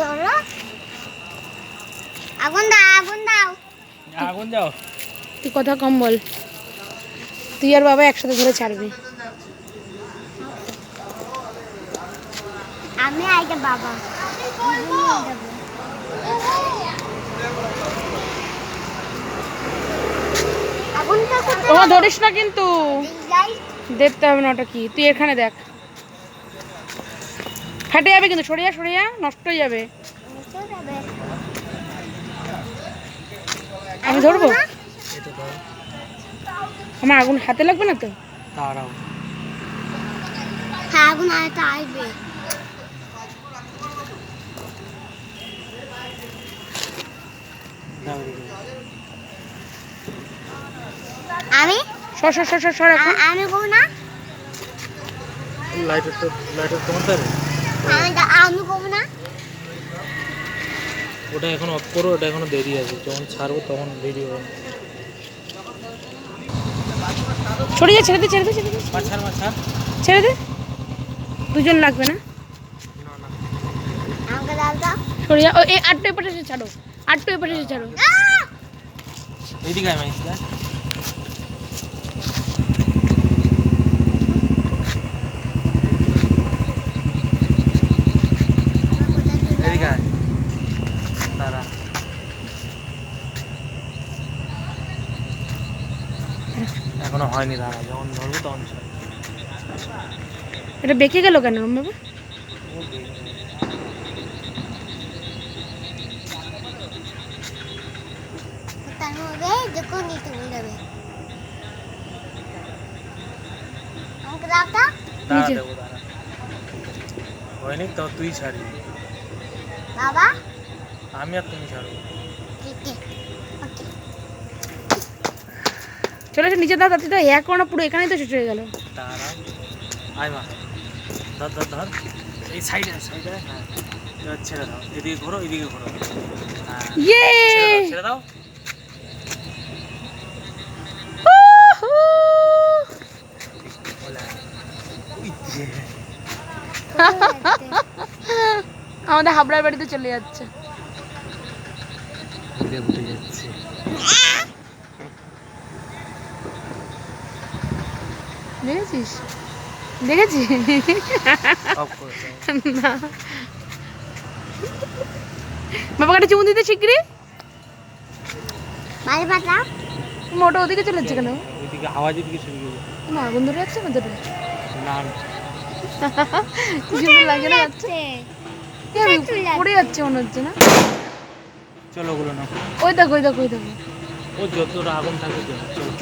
ধরো। আগুন দাও আগুন দাও। আগুন যাও তুই কথা কম বল। তুই আর বাবা একসাথে ধরে ছাড়বি। আমি আগে বাবা। ও ধরিস না কিন্তু। যাই দেখতে হবে না ওটা কি। তুই এখানে দেখ। ফাটে যাবে কিন্তু সরিয়া সরিয়া নষ্ট হয়ে যাবে। আমি ধরবো? আমার আগুন হাতে লাগবে না তো? দাঁড়াও। হ্যাঁ আগুন আসবে। আমি? সর সর সর সর আমি বউ না? লাইটার তো লাইটার তোমার তারে আমি দা- না। ওটা এখন অফ করো ওটা এখনও দেরি আছে। যখন ছাড়বো তখন ভিডিও সরিয়ে ছেড়ে দে ছেড়ে দে ছেড়ে দে। মাছার মাছার ছেড়ে। দে। দুজন লাগবে না। না না আমাকে দাও দাও। সরিয়া ও এই আটটা এপাশে ছাড়ো। আটটা এপাশে এসে ছাড়ো! এইদিকে আমি দেখ এদিকে আয় দাঁড়া এখনও হয়নি দাঁড়া যখন ধরবো তখন ছাড়। এটা বেঁকে গেল কেন বাবা তার। হয়নি তো তুই ছাড়বি। বাবা। আমি আর তুমি ছাড়বো চলে এসে নিচে তাতে তো এক কোনা পুরো এখানেই তো শেষ হয়ে গেল। দাঁড়া আয় মা ধর ধর ধর। এই সাইডে সাইডে হ্যাঁ। ছেড়ে দাও এদিকে ঘোরো এদিকে ঘোরো। হ্যাঁ ইয়ে! ছেড়ে দাও। আমাদের হাবড়ার বাড়িতে চলে যাচ্ছে। উড়ে উঠে যাচ্ছে। দেখেছিস। না। বাবা কাটা চুমু দিতে শিগগিরি মাঝে পাতা? মোটা ওদিকে চলে যাচ্ছে কেন? ওইদিকে আওয়াজ এদিকে শুরু হয়ে। না আগুন ধরে যাচ্ছে না ধরে না। না। কি সুন্দর লাগে না যাচ্ছে? পড়ে যাচ্ছে মনে হচ্ছে না? চলো ওগুলো না ওই দেখো ওই দেখো ওই দেখো। ও যতটা আগুন থাকে চলো। চলো।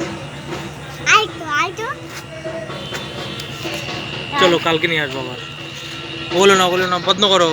আই তো আই তো। চলো কালকে নিয়ে আসব আবার। ওগুলো না ওগুলো না বন্ধ করো।